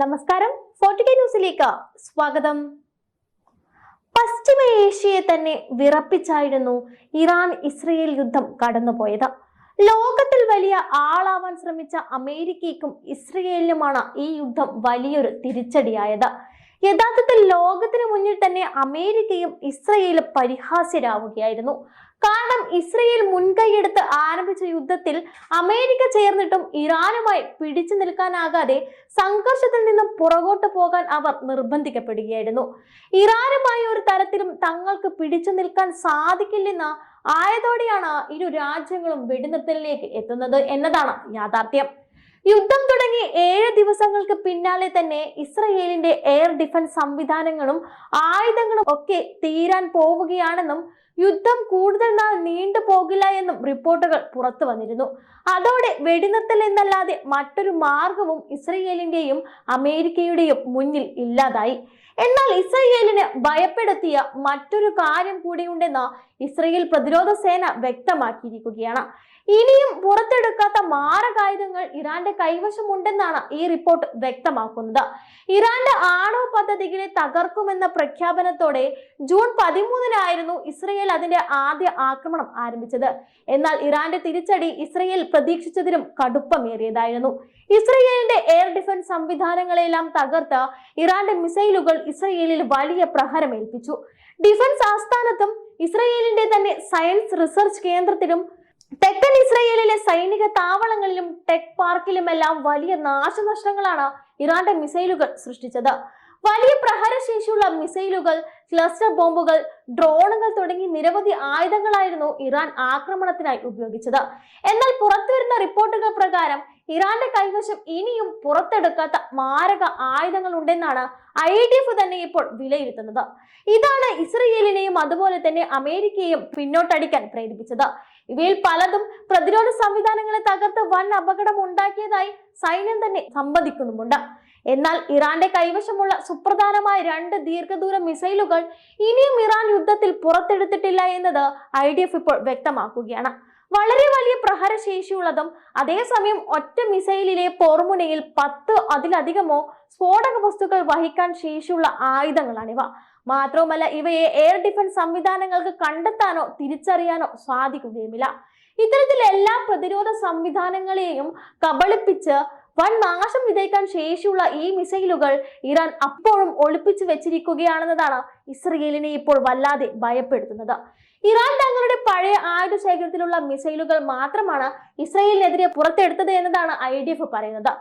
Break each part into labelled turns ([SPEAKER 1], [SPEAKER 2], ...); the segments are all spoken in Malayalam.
[SPEAKER 1] നമസ്കാരം. ഫോർട്ടിക ന്യൂസിലേക്ക് സ്വാഗതം. പശ്ചിമ ഏഷ്യയെ തന്നെ വിറപ്പിച്ചായിരുന്നു ഇറാൻ ഇസ്രയേൽ യുദ്ധം കടന്നുപോയത്. ലോകത്തിൽ വലിയ ആളാവാൻ ശ്രമിച്ച അമേരിക്കയ്ക്കും ഇസ്രയേലിനുമാണ് ഈ യുദ്ധം വലിയൊരു തിരിച്ചടിയായത്. യഥാർത്ഥത്തിൽ ലോകത്തിന് മുന്നിൽ തന്നെ അമേരിക്കയും ഇസ്രയേലും പരിഹാസ്യരാവുകയായിരുന്നു. കാരണം ഇസ്രയേൽ മുൻകൈയെടുത്ത് ആരംഭിച്ച യുദ്ധത്തിൽ അമേരിക്ക ചേർന്നിട്ടും ഇറാനുമായി പിടിച്ചു നിൽക്കാനാകാതെ സംഘർഷത്തിൽ നിന്നും പുറകോട്ട് പോകാൻ അവർ നിർബന്ധിക്കപ്പെടുകയായിരുന്നു. ഇറാനുമായി ഒരു തരത്തിലും തങ്ങൾക്ക് പിടിച്ചു നിൽക്കാൻ സാധിക്കില്ലെന്ന ആയതോടെയാണ് ഇരു രാജ്യങ്ങളും വെടിനിർത്തലിലേക്ക് എത്തുന്നത് എന്നതാണ് യാഥാർത്ഥ്യം. യുദ്ധം തുടങ്ങി ഏഴ് ദിവസങ്ങൾക്ക് പിന്നാലെ തന്നെ ഇസ്രയേലിന്റെ എയർ ഡിഫൻസ് സംവിധാനങ്ങളും ആയുധങ്ങളും ഒക്കെ തീരാൻ പോവുകയാണെന്നും യുദ്ധം കൂടുതൽ നാൾ നീണ്ടു പോകില്ല എന്നും റിപ്പോർട്ടുകൾ പുറത്തു വന്നിരുന്നു. അതോടെ വെടിനിർത്തൽ എന്നല്ലാതെ മറ്റൊരു മാർഗവും ഇസ്രയേലിന്റെയും അമേരിക്കയുടെയും മുന്നിൽ ഇല്ലാതായി. എന്നാൽ ഇസ്രയേലിന് ഭയപ്പെടുത്തിയ മറ്റൊരു കാര്യം കൂടിയുണ്ടെന്ന് ഇസ്രയേൽ പ്രതിരോധ സേന വ്യക്തമാക്കിയിരിക്കുകയാണ്. ഇനിയും പുറത്തെടുക്കാത്ത മാരകായുധങ്ങൾ ഇറാന്റെ കൈവശമുണ്ടെന്നാണ് ഈ റിപ്പോർട്ട് വ്യക്തമാക്കുന്നത്. ഇറാന്റെ ആണവ പദ്ധതികളെ തകർക്കുമെന്ന പ്രഖ്യാപനത്തോടെ ജൂൺ പതിമൂന്നിനായിരുന്നു ഇസ്രയേൽ അതിന്റെ ആദ്യ ആക്രമണം ആരംഭിച്ചത്. എന്നാൽ ഇറാന്റെ തിരിച്ചടി ഇസ്രയേൽ പ്രതീക്ഷിച്ചതിലും കടുപ്പമേറിയതായിരുന്നു. ഇസ്രയേലിന്റെ എയർ ഡിഫൻസ് സംവിധാനങ്ങളെല്ലാം തകർത്ത് ഇറാന്റെ മിസൈലുകൾ ഇസ്രയേലിൽ വലിയ പ്രഹരമേൽപ്പിച്ചു. ഡിഫൻസ് ആസ്ഥാനത്തും ഇസ്രയേലിന്റെ തന്നെ സയൻസ് റിസർച്ച് കേന്ദ്രത്തിലും തെക്കൻ ഇസ്രയേലിലെ സൈനിക താവളങ്ങളിലും ടെക് പാർക്കിലുമെല്ലാം വലിയ നാശനഷ്ടങ്ങളാണ് ഇറാന്റെ മിസൈലുകൾ സൃഷ്ടിച്ചത്. വലിയ പ്രഹരശേഷിയുള്ള മിസൈലുകൾ ക്ലസ്റ്റർ ബോംബുകൾ ഡ്രോണുകൾ തുടങ്ങി നിരവധി ആയുധങ്ങളായിരുന്നു ഇറാൻ ആക്രമണത്തിനായി ഉപയോഗിച്ചത്. എന്നാൽ പുറത്തുവരുന്ന റിപ്പോർട്ടുകൾ പ്രകാരം ഇറാന്റെ കൈവശം ഇനിയും പുറത്തെടുക്കാത്ത മാരക ആയുധങ്ങൾ ഉണ്ടെന്നാണ് ഐ ഡി എഫ് തന്നെ ഇപ്പോൾ വിലയിരുത്തുന്നത്. ഇതാണ് ഇസ്രയേലിനെയും അതുപോലെ തന്നെ അമേരിക്കയെയും പിന്നോട്ടടിക്കാൻ പ്രേരിപ്പിച്ചത്. ഇവയിൽ പലതും പ്രതിരോധ സംവിധാനങ്ങളെ തകർത്ത് വൻ അപകടം ഉണ്ടാക്കിയതായി സൈന്യം തന്നെ സമ്മതിക്കുന്നുമുണ്ട്. എന്നാൽ ഇറാന്റെ കൈവശമുള്ള സുപ്രധാനമായ രണ്ട് ദീർഘദൂര മിസൈലുകൾ ഇനിയും ഇറാൻ യുദ്ധത്തിൽ പുറത്തെടുത്തിട്ടില്ല എന്നത് ഐ ഡി എഫ് ഇപ്പോൾ വ്യക്തമാക്കുകയാണ്. വളരെ വലിയ പ്രഹരശേഷിയുള്ളതും അതേസമയം ഒറ്റ മിസൈലിലെ പോർമുനയിൽ പത്ത് അതിലധികമോ സ്ഫോടക വസ്തുക്കൾ വഹിക്കാൻ ശേഷിയുള്ള ആയുധങ്ങളാണിവ. മാത്രവുമല്ല ഇവയെ എയർ ഡിഫൻസ് സംവിധാനങ്ങൾക്ക് കണ്ടെത്താനോ തിരിച്ചറിയാനോ സാധിക്കുകയുമില്ല. ഇത്തരത്തിൽ എല്ലാ പ്രതിരോധ സംവിധാനങ്ങളെയും കബളിപ്പിച്ച് വൻ നാശം വിതയ്ക്കാൻ ശേഷിയുള്ള ഈ മിസൈലുകൾ ഇറാൻ അപ്പോഴും ഒളിപ്പിച്ചു വെച്ചിരിക്കുകയാണെന്നതാണ് ഇസ്രയേലിനെ ഇപ്പോൾ വല്ലാതെ ഭയപ്പെടുത്തുന്നത്. ഇറാൻ തങ്ങളുടെ പഴയ ആയുധ ശേഖരത്തിലുള്ള മിസൈലുകൾ മാത്രമാണ് ഇസ്രയേലിനെതിരെ പുറത്തെടുത്തത് എന്നതാണ് ഐ ഡി എഫ് പറയുന്നത്.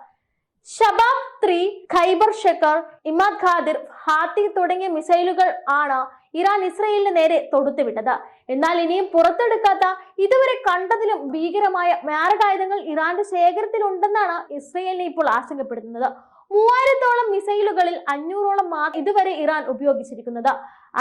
[SPEAKER 1] Shahab three Kheibar Shekan Emad Qadr Haathi തുടങ്ങിയ മിസൈലുകൾ ആണ് ഇറാൻ ഇസ്രയേലിന് നേരെ തൊടുത്തുവിട്ടത്. എന്നാൽ ഇനിയും പുറത്തെടുക്കാത്ത ഇതുവരെ കണ്ടതിലും ഭീകരമായ മാരകായുധങ്ങൾ ഇറാന്റെ ശേഖരത്തിലുണ്ടെന്നാണ് ഇസ്രയേലിനെ ഇപ്പോൾ ആശങ്കപ്പെടുത്തുന്നത്. മൂവായിരത്തോളം മിസൈലുകളിൽ അഞ്ഞൂറോളം മാത്രം ഇതുവരെ ഇറാൻ ഉപയോഗിച്ചിരിക്കുന്നത്.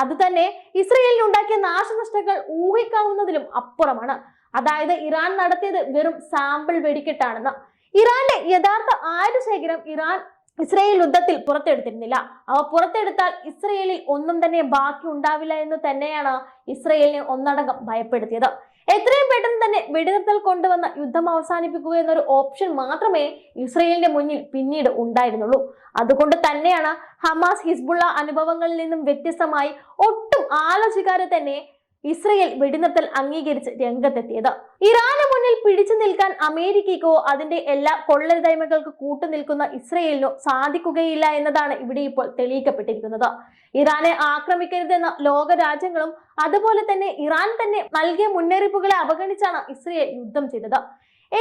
[SPEAKER 1] അത് തന്നെ ഇസ്രയേലിന് ഉണ്ടാക്കിയ നാശനഷ്ടങ്ങൾ ഊഹിക്കാവുന്നതിലും അപ്പുറമാണ്. അതായത് ഇറാൻ നടത്തിയത് വെറും സാമ്പിൾ വെടിക്കെട്ടാണെന്ന്. ഇറാന്റെ യഥാർത്ഥ ആയുധ ശേഖരം ഇറാൻ ഇസ്രയേൽ യുദ്ധത്തിൽ പുറത്തെടുത്തിരുന്നില്ല. അവ പുറത്തെടുത്താൽ ഇസ്രയേലിൽ ഒന്നും തന്നെ ബാക്കി ഉണ്ടാവില്ല എന്ന് തന്നെയാണ് ഇസ്രയേലിനെ ഒന്നടങ്കം ഭയപ്പെടുത്തിയത്. എത്രയും പെട്ടെന്ന് തന്നെ വെടിനിർത്തൽ കൊണ്ടുവന്ന യുദ്ധം അവസാനിപ്പിക്കുക എന്നൊരു ഓപ്ഷൻ മാത്രമേ ഇസ്രയേലിന്റെ മുന്നിൽ പിന്നീട് ഉണ്ടായിരുന്നുള്ളൂ. അതുകൊണ്ട് തന്നെയാണ് ഹമാസ് ഹിസ്ബുള്ള അനുഭവങ്ങളിൽ നിന്നും വ്യത്യസ്തമായി ഒട്ടും ആലോചിക്കാതെ തന്നെ ഇസ്രയേൽ വെടിനിർത്തൽ അംഗീകരിച്ച് രംഗത്തെത്തിയത്. ഇറാന് മുന്നിൽ പിടിച്ചു നിൽക്കാൻ അമേരിക്കയ്ക്കോ അതിന്റെ എല്ലാ കൊള്ളരുതായ്മകൾക്ക് കൂട്ടുനിൽക്കുന്ന ഇസ്രയേലിനോ സാധിക്കുകയില്ല എന്നതാണ് ഇവിടെ ഇപ്പോൾ തെളിയിക്കപ്പെട്ടിരിക്കുന്നത്. ഇറാനെ ആക്രമിക്കരുതെന്ന ലോക രാജ്യങ്ങളും അതുപോലെ തന്നെ ഇറാൻ തന്നെ നൽകിയ മുന്നറിയിപ്പുകളെ അവഗണിച്ചാണ് ഇസ്രയേൽ യുദ്ധം ചെയ്തത്.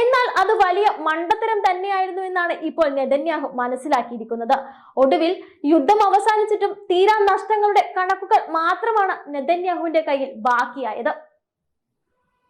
[SPEAKER 1] എന്നാൽ അത് വലിയ മണ്ടത്തരം തന്നെയായിരുന്നു എന്നാണ് ഇപ്പോൾ നെതന്യാഹു മനസ്സിലാക്കിയിരിക്കുന്നത്. ഒടുവിൽ യുദ്ധം അവസാനിച്ചിട്ടും തീരാ നഷ്ടങ്ങളുടെ കണക്കുകൾ മാത്രമാണ് നെതന്യാഹുവിന്റെ കയ്യിൽ ബാക്കിയായത്.